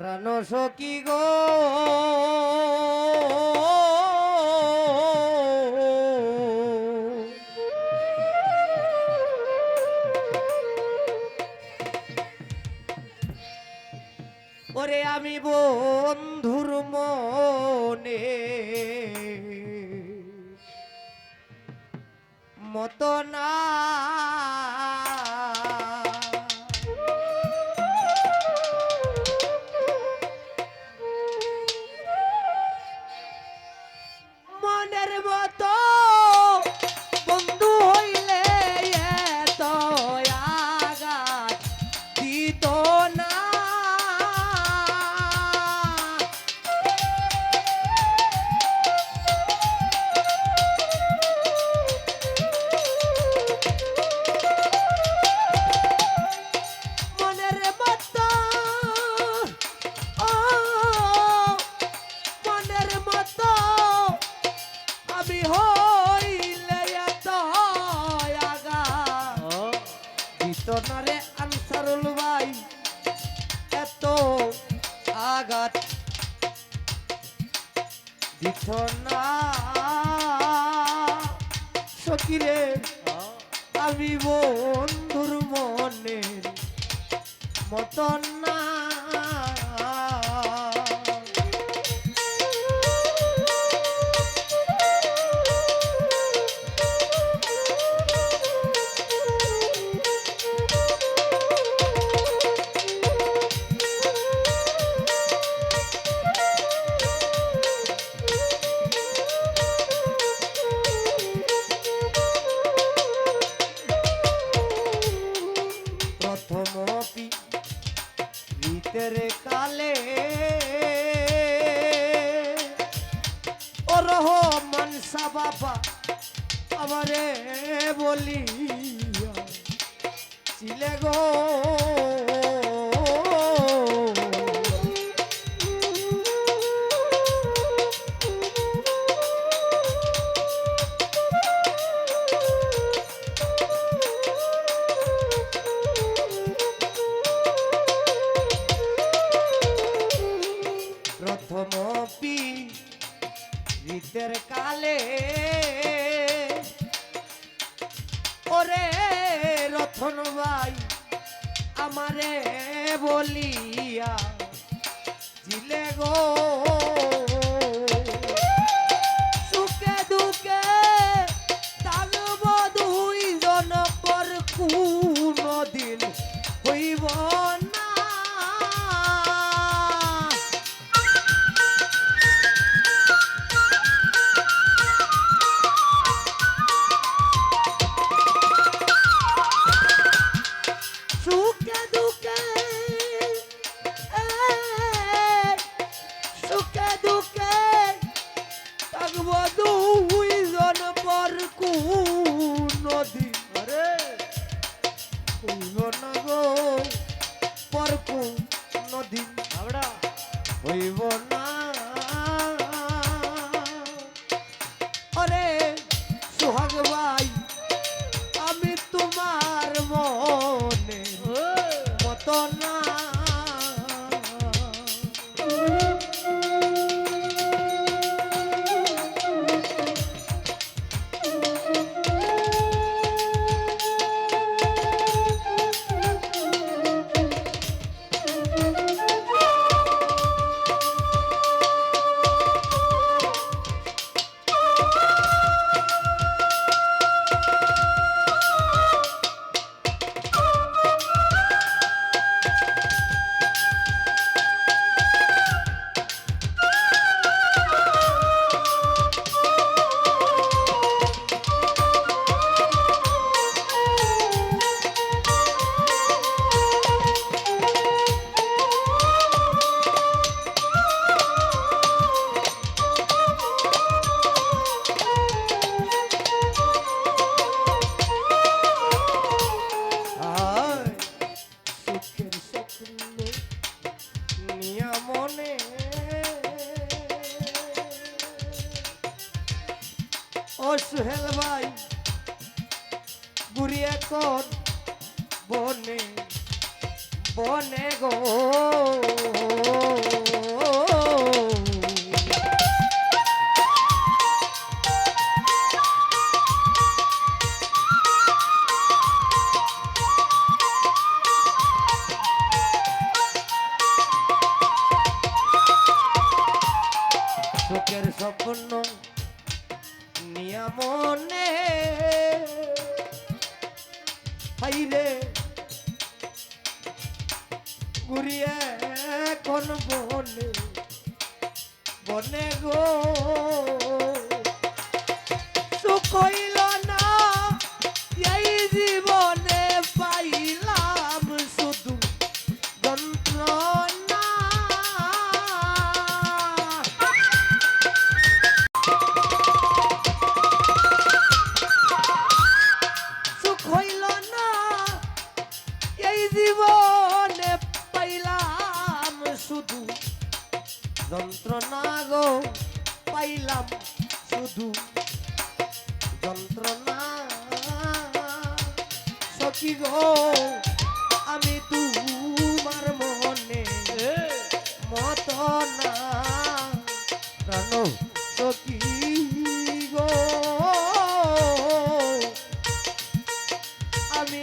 প্রাণ সখী গো। ওরে আমি বন্ধুর মনে মতন কিরে আমি বন্ধুর মনে মতন আপা আমারে বলিয়া ছিলে গো আমারে বলিয়া জিলে গো no. সুহেল ভাই ঘুরি এখন বনে বনে গো। হাইরে ঘুরিয়ে এখন বনে বনে গো। পাইলাম শুধু যন্ত্রণা। সখী গো আমি তোমার মনে মত না। প্রাণ সখী গো আমি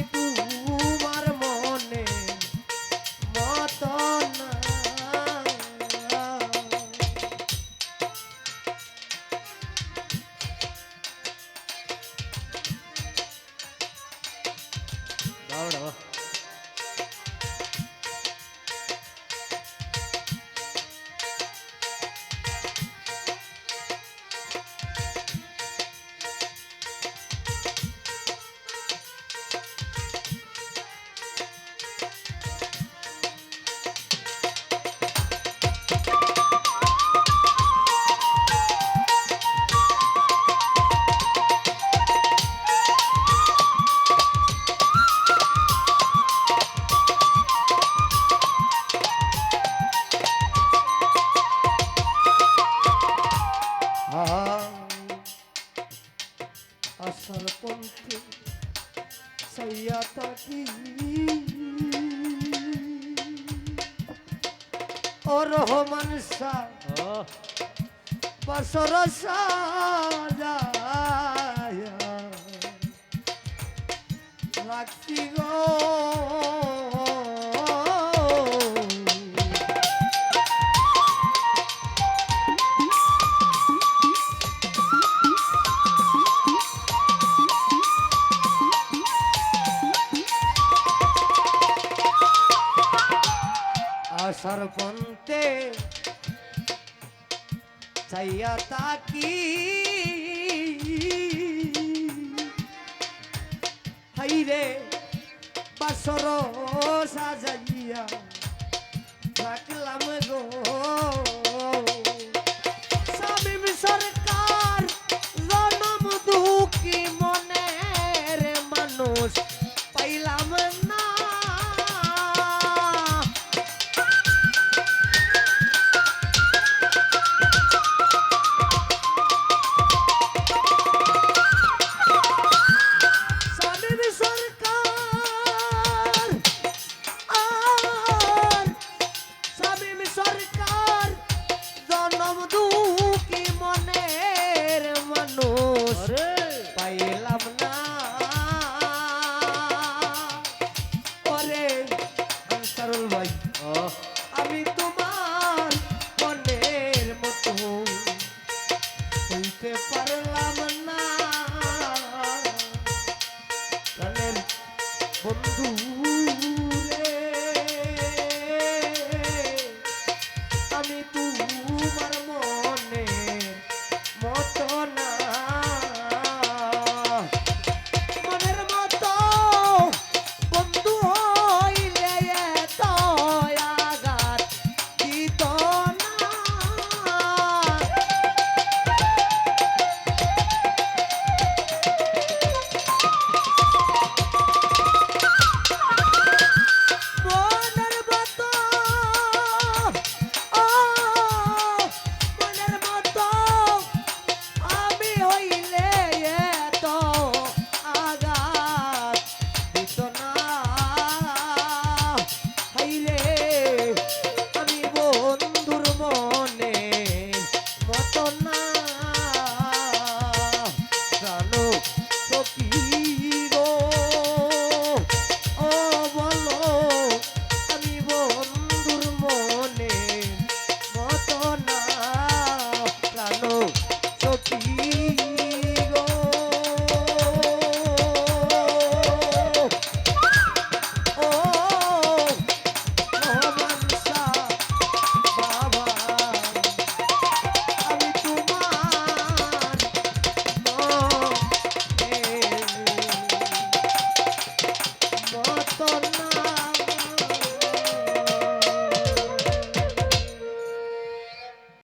সাইয়া থাকি। ও রহমান শাহ বসর সাজায়া। গো। বাসর সাজাইয়া 嗯